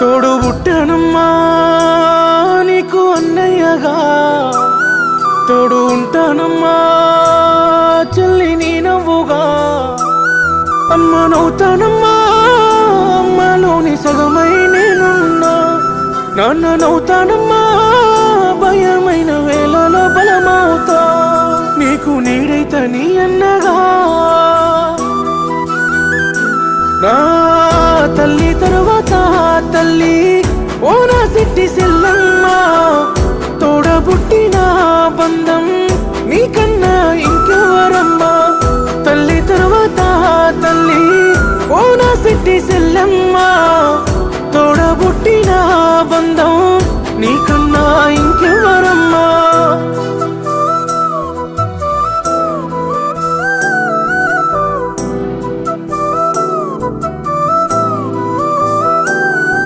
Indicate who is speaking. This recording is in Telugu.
Speaker 1: తోడు పుట్టానమ్మా నీకు అన్నయ్యగా. తోడు ఉంటానమ్మా చెల్లి నీ నవ్వుగా. అమ్మ నవ్వుతానమ్మా అమ్మలోని సగమై నేనున్నా. నాన్న నవ్వుతానమ్మా భయమైన వేళలో బలమవుతా. నీకు నీడైత నీ అన్నగా. నా తల్లి తరువాత తల్లి ఓ నా సిట్టి సెల్లమ్మ తోడబుట్టిన బంధం నీకన్నా ఇంకెవరమ్మా? తల్లి తరువాత తల్లి ఓ నా సిట్టి సెల్లమ్మ తోడబుట్టిన బంధం